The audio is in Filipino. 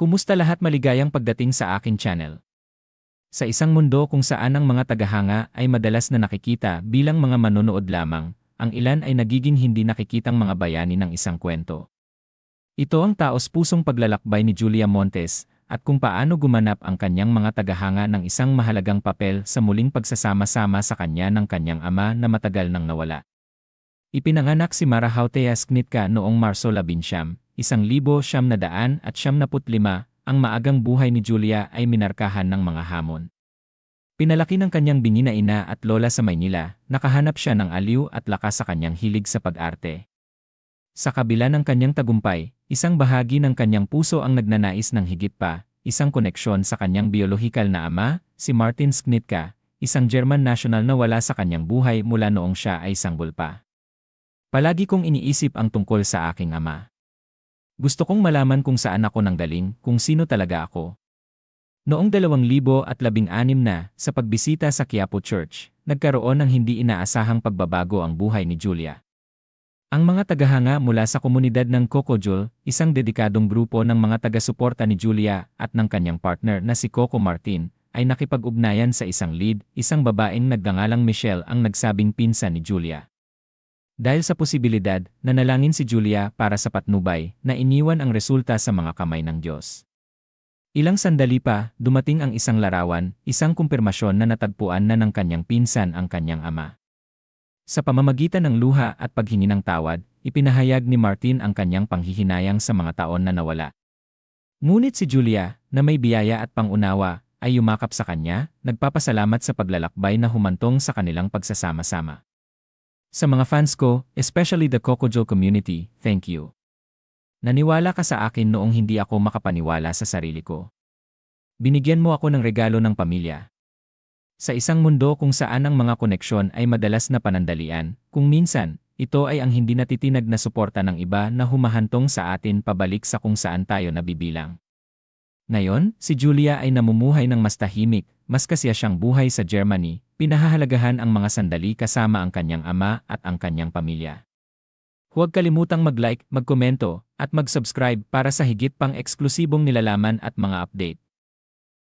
Kumusta lahat maligayang pagdating sa akin channel? Sa isang mundo kung saan ang mga tagahanga ay madalas na nakikita bilang mga manonood lamang, ang ilan ay nagiging hindi nakikitang mga bayani ng isang kwento. Ito ang taos pusong paglalakbay ni Julia Montes at kung paano gumanap ang kanyang mga tagahanga ng isang mahalagang papel sa muling pagsasama-sama sa kanya ng kanyang ama na matagal nang nawala. Ipinanganak si Mara Hauteas Knitka noong Marso 11, isang libo siyam na daan at siyam naput lima, ang maagang buhay ni Julia ay minarkahan ng mga hamon. Pinalaki ng kanyang bingi na ina at lola sa Maynila, nakahanap siya ng aliw at lakas sa kanyang hilig sa pag-arte. Sa kabila ng kanyang tagumpay, isang bahagi ng kanyang puso ang nagnanais ng higit pa, isang koneksyon sa kanyang biolohikal na ama, si Martin Sknitka, isang German national na wala sa kanyang buhay mula noong siya ay sanggol pa. Palagi kong iniisip ang tungkol sa aking ama. Gusto kong malaman kung saan ako nanggaling, kung sino talaga ako. Noong 2016 na, sa pagbisita sa Quiapo Church, nagkaroon ng hindi inaasahang pagbabago ang buhay ni Julia. Ang mga tagahanga mula sa komunidad ng Cocojul, isang dedikadong grupo ng mga taga-suporta ni Julia at ng kanyang partner na si Coco Martin, ay nakipag-ugnayan sa isang lead, isang babaeng nagdangalang Michelle ang nagsabing pinsan ni Julia. Dahil sa posibilidad, nanalangin si Julia para sa patnubay na iniwan ang resulta sa mga kamay ng Diyos. Ilang sandali pa, dumating ang isang larawan, isang kumpirmasyon na natagpuan na ng kanyang pinsan ang kanyang ama. Sa pamamagitan ng luha at paghingi ng tawad, ipinahayag ni Martin ang kanyang panghihinayang sa mga taon na nawala. Ngunit si Julia, na may biyaya at pangunawa, ay yumakap sa kanya, nagpapasalamat sa paglalakbay na humantong sa kanilang pagsasama-sama. Sa mga fans ko, especially the Kokojo community, thank you. Naniwala ka sa akin noong hindi ako makapaniwala sa sarili ko. Binigyan mo ako ng regalo ng pamilya. Sa isang mundo kung saan ang mga koneksyon ay madalas na panandalian, kung minsan, ito ay ang hindi natitinag na suporta ng iba na humahantong sa atin pabalik sa kung saan tayo nabibilang. Ngayon, si Julia ay namumuhay ng mas tahimik, mas kasiya siyang buhay sa Germany, pinahahalagahan ang mga sandali kasama ang kanyang ama at ang kanyang pamilya. Huwag kalimutang mag-like, magkomento, at mag-subscribe para sa higit pang eksklusibong nilalaman at mga update.